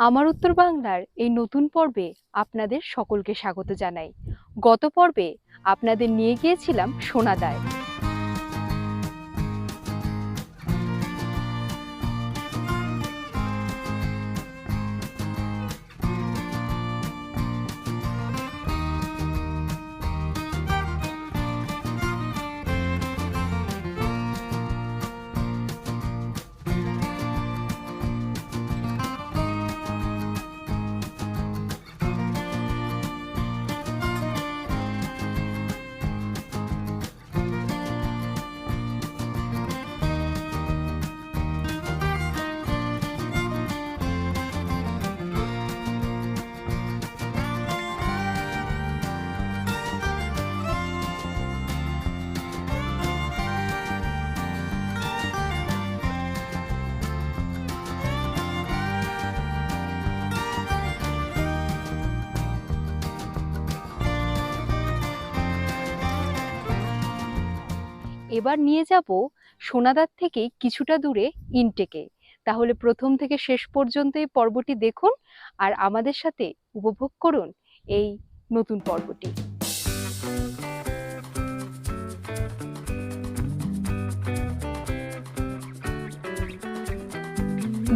আমার উত্তর বাংলার এই নতুন পর্বে আপনাদের সকলকে স্বাগত জানাই। গত পর্বে আপনাদের নিয়ে গিয়েছিলাম সোনাদায় এবার নিয়ে যাব সোনাদার থেকে কিছুটা দূরে ইনটেকে। তাহলে প্রথম থেকে শেষ পর্যন্ত এই পর্বটি দেখুন আর আমাদের সাথে উপভোগ করুন এই নতুন পর্বটি।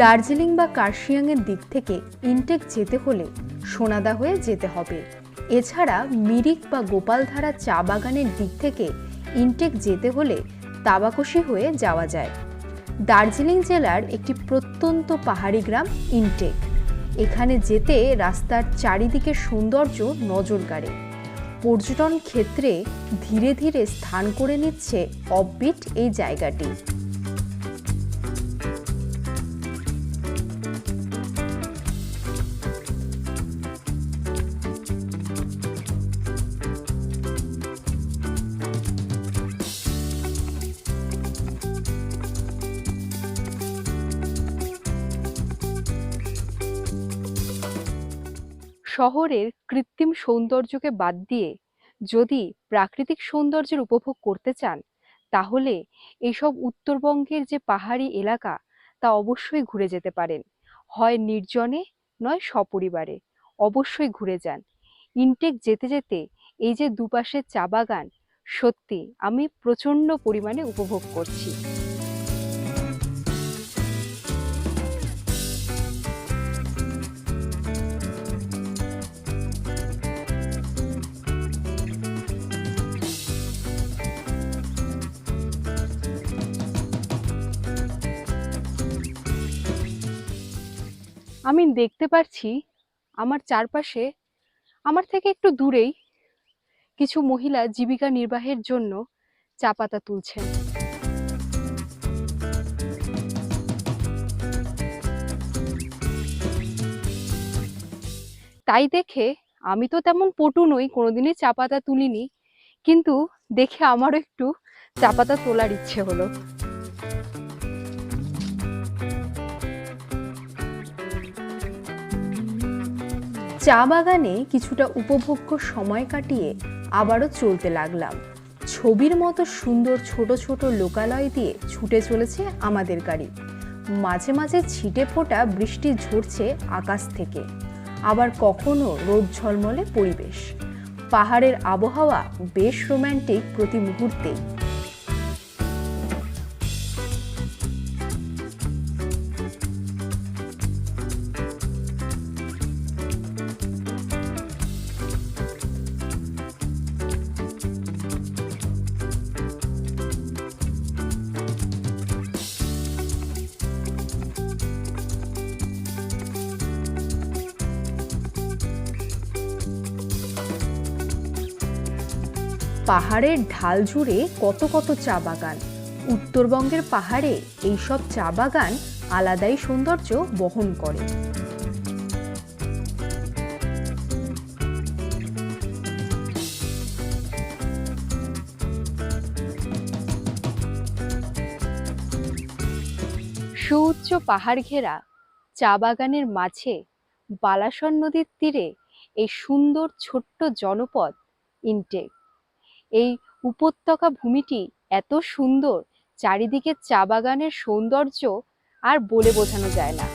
দার্জিলিং বা কার্শিয়াংয়ের দিক থেকে ইনটেক যেতে হলে সোনাদা হয়ে যেতে হবে। এছাড়া মিরিক বা গোপালধারা চা বাগানের দিক থেকে ইনটেক যেতে হলে তাবাকশি হয়ে যাওয়া যায়। দার্জিলিং জেলার একটি প্রত্যন্ত পাহাড়ি গ্রাম ইনটেক। এখানে যেতে রাস্তার চারিদিকে সৌন্দর্য নজর কাড়ে পর্যটন ক্ষেত্রে ধীরে ধীরে স্থান করে নিচ্ছে অববিট এই জায়গাটি। শহরের কৃত্রিম সৌন্দর্যকে বাদ দিয়ে যদি প্রাকৃতিক সৌন্দর্যের উপভোগ করতে চান, তাহলে এসব উত্তরবঙ্গের যে পাহাড়ি এলাকা, তা অবশ্যই ঘুরে যেতে পারেন। হয় নির্জনে, নয় সপরিবারে। অবশ্যই ঘুরে যান। ইনটেক যেতে যেতে এই যে দুপাশে চা বাগান, সত্যি আমি প্রচণ্ড পরিমাণে উপভোগ করছি। আমি দেখতে পাচ্ছি আমার চারপাশে, আমার থেকে একটু দূরেই কিছু মহিলা জীবিকা নির্বাহের জন্য চা পাতা তুলছেন। তাই দেখে আমি তো তেমন পটু নই, কোনোদিনই চা পাতা তুলিনি, কিন্তু দেখে আমারও একটু চা পাতা তোলার ইচ্ছে হলো। চা বাগানে কিছুটা উপভোগ্য সময় কাটিয়ে আবারও চলতে লাগলাম। ছবির মতো সুন্দর ছোট ছোট লোকালয় দিয়ে ছুটে চলেছে আমাদের গাড়ি। মাঝে মাঝে ছিটে ফোটা বৃষ্টি ঝরছে আকাশ থেকে। আবার কখনো রোদ ঝলমলে পরিবেশ। পাহাড়ের আবহাওয়া বেশ রোম্যান্টিক প্রতি মুহূর্তেই। পাহাড়ের ঢাল জুড়ে কত কত চা বাগান। উত্তরবঙ্গের পাহাড়ে এইসব চা বাগান আলাদাই সৌন্দর্য বহন করে। সুউচ্চ পাহাড় ঘেরা চা বাগানের মাঝে বালাসন নদীর তীরে এই সুন্দর ছোট্ট জনপদ ইনটেক এই উপত্যকা ভূমিটি এত সুন্দর, চারিদিকে চা বাগানের সৌন্দর্য আর বলে বোঝানো যায় না।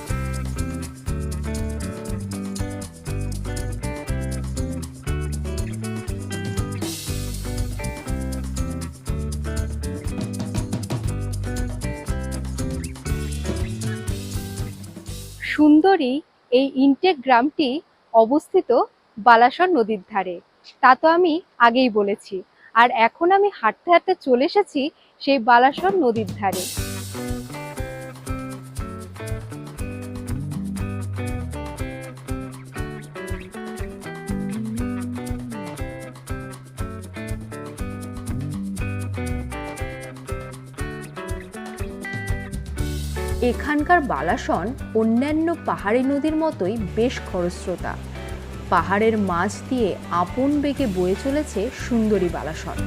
সুন্দরী এই ইনটেক গ্রামটি অবস্থিত বালাসর নদীর ধারে। তা তো আমি আগেই বলেছি। আর এখন আমি হাঁটতে হাঁটতে চলে এসেছি সেই বালাসন নদীর ধারে। এখানকার বালাসন অন্যান্য পাহাড়ি নদীর মতোই বেশ খরস্রোতা। পাহাড়ের মাঝ দিয়ে আপন বেগে বয়ে চলেছে সুন্দরী বালাসন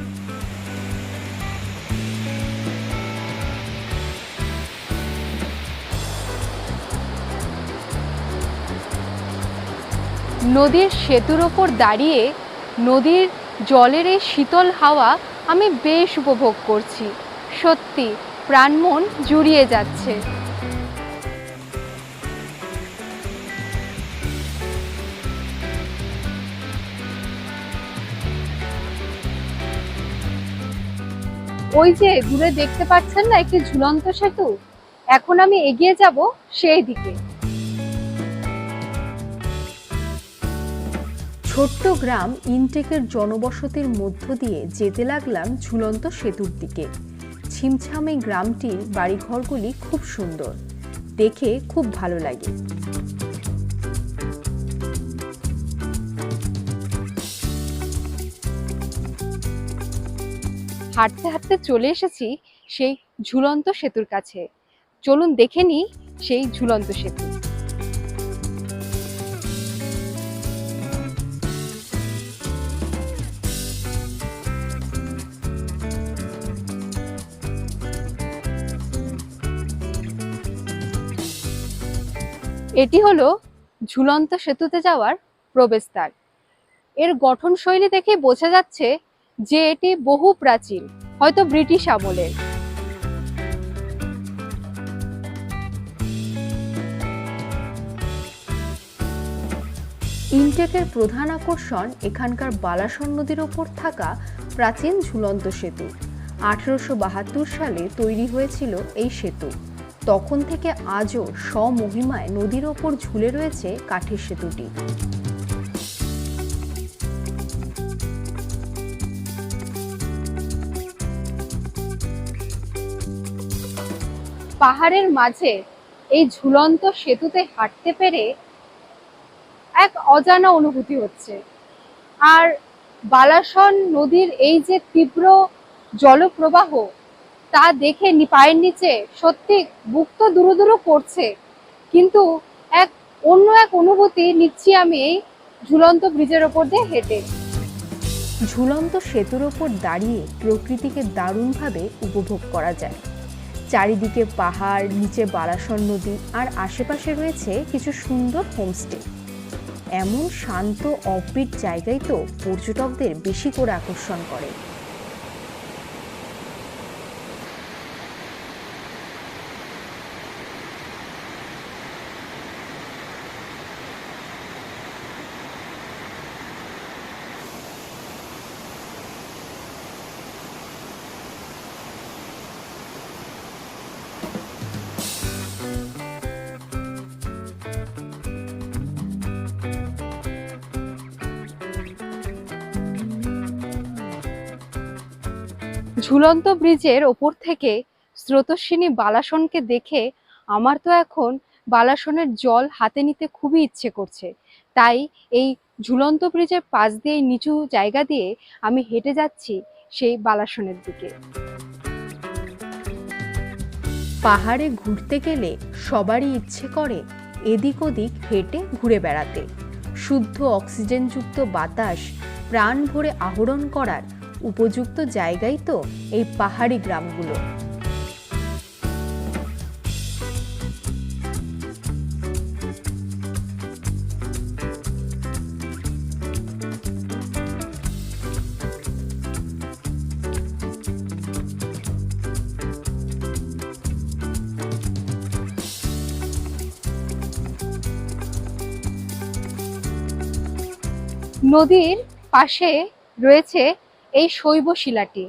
নদীর সেতুর ওপর দাঁড়িয়ে নদীর জলের এই শীতল হাওয়া আমি বেশ উপভোগ করছি। সত্যি, প্রাণমন জুড়িয়ে যাচ্ছে। ওই যে দূরে দেখতে পাচ্ছেন না একটি ঝুলন্ত সেতু? এখন আমি এগিয়ে যাব সেই দিকে। ছোট্ট গ্রাম ইনটেকের জনবসতির মধ্য দিয়ে যেতে লাগলাম ঝুলন্ত সেতুর দিকে। ছিমছাম গ্রামটির বাড়িঘরগুলি খুব সুন্দর। দেখে খুব ভালো লাগে। হাঁটতে হাঁটতে চলে এসেছি সেই ঝুলন্ত সেতুর কাছে। চলুন দেখে নিই সেই ঝুলন্ত সেতু। এটি হলো ঝুলন্ত সেতুতে যাওয়ার প্রবেশদ্বার। এর গঠনশৈলী দেখে বোঝা যাচ্ছে যে এটি বহু প্রাচীন, হয়তো ব্রিটিশ আমলের। ইনটেকের প্রধান আকর্ষণ এখানকার বালাসন নদীর ওপর থাকা প্রাচীন ঝুলন্ত সেতু। আঠেরোশো বাহাত্তর সালে তৈরি হয়েছিল এই সেতু। তখন থেকে আজও স্বমহিমায় নদীর ওপর ঝুলে রয়েছে কাঠের সেতুটি। পাহাড়ের মাঝে এই ঝুলন্ত সেতুতে হাঁটতে পেরে এক অজানা অনুভূতি হচ্ছে। আর বালাসন নদীর এই যে তীব্র জলপ্রবাহ, তা দেখে পায়ের নিচে সত্যি বুক তো দুরু করছে, কিন্তু এক অন্য এক অনুভূতি নিচ্ছি আমি এই ঝুলন্ত ব্রিজের ওপর দিয়ে হেঁটে। ঝুলন্ত সেতুর ওপর দাঁড়িয়ে প্রকৃতিকে দারুণভাবে উপভোগ করা যায়। চারিদিকে পাহাড়, নিচে বালাসন নদী আর আশেপাশে রয়েছে কিছু সুন্দর হোমস্টে। এমন শান্ত অপিট জায়গায় তো পর্যটকদের বেশি করে আকর্ষণ করে। ঝুলন্ত ব্রিজের ওপর থেকে স্রোতস্বিনী বালাসনকে দেখে আমার তো এখন বালাসনের জল হাতে নিতে খুবই ইচ্ছে করছে। তাই এই ঝুলন্ত ব্রিজের পাশ দিয়ে নিচু জায়গা দিয়ে আমি হেঁটে যাচ্ছি সেই বালাসনের দিকে। পাহাড়ে ঘুরতে গেলে সবারই ইচ্ছে করে এদিক ওদিক হেঁটে ঘুরে বেড়াতে। শুদ্ধ অক্সিজেনযুক্ত বাতাস প্রাণ ভরে আহরণ করার উপযুক্ত জায়গাই তো এই পাহাড়ি গ্রামগুলো। নদীর পাশে রয়েছে এই শৈব শিলাটি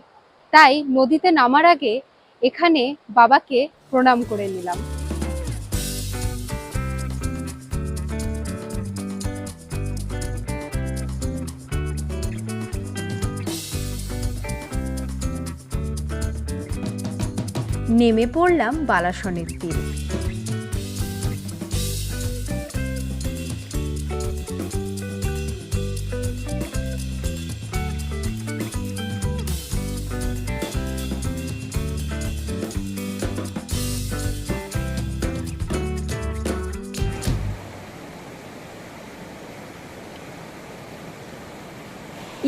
তাই নদীতে নামার আগে এখানে বাবাকে প্রণাম করে নিলাম। নেমে পড়লাম বালাসনের তীরে।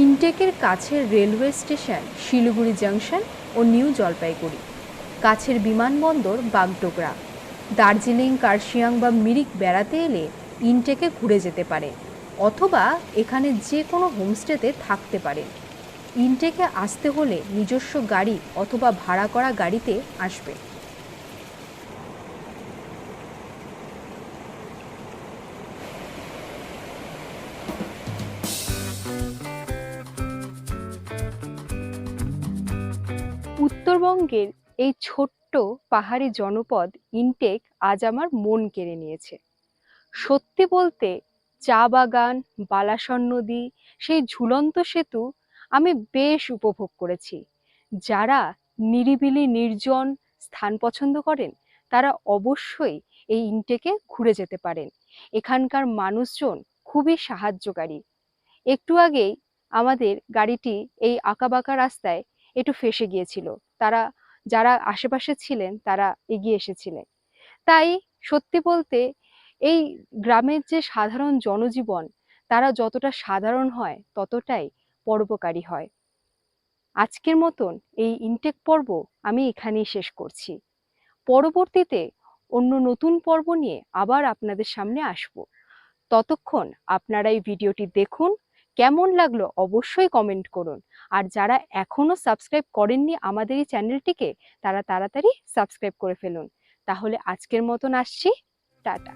ইনটেকের কাছের রেলওয়ে স্টেশন, শিলিগুড়ি জাংশন ও নিউ জলপাইগুড়ি। কাছের বিমানবন্দর বাগডোগরা। দার্জিলিং, কার্শিয়াং বা মিরিক বেড়াতে এলে ইনটেকে ঘুরে যেতে পারে, অথবা এখানে যে কোনো হোমস্টেতে থাকতে পারে। ইনটেকে আসতে হলে নিজস্ব গাড়ি অথবা ভাড়া করা গাড়িতে আসবে। উত্তরবঙ্গের এই ছোট্ট পাহাড়ি জনপদ ইনটেক আজ আমার মন কেড়ে নিয়েছে। সত্যি বলতে, চা বাগান, বালাসন নদী, সেই ঝুলন্ত সেতু আমি বেশ উপভোগ করেছি। যারা নিরিবিলি নির্জন স্থান পছন্দ করেন, তারা অবশ্যই এই ইনটেকে ঘুরে যেতে পারেন। এখানকার মানুষজন খুবই সাহায্যকারী। একটু আগেই আমাদের গাড়িটি এই আঁকাবাঁকা রাস্তায় একটু ফেসে গিয়েছিল। তারা, যারা আশেপাশে ছিলেন, তারা এগিয়ে এসেছিলেন। তাই সত্যি বলতে এই গ্রামের যে সাধারণ জনজীবন, তারা যতটা সাধারণ হয়, ততটাই পরোপকারী হয়। আজকের মতন এই ইনটেক পর্ব আমি এখানেই শেষ করছি। পরবর্তীতে অন্য নতুন পর্ব নিয়ে আবার আপনাদের সামনে আসব। ততক্ষণ আপনারা এই ভিডিওটি দেখুন কেমন লাগল অবশ্যই কমেন্ট করুন। আর যারা এখনও সাবস্ক্রাইব করেননি আমাদের এই চ্যানেলটিকে তারা তাড়াতাড়ি সাবস্ক্রাইব করে ফেলুন। তাহলে আজকের মতন আসছি। টাটা।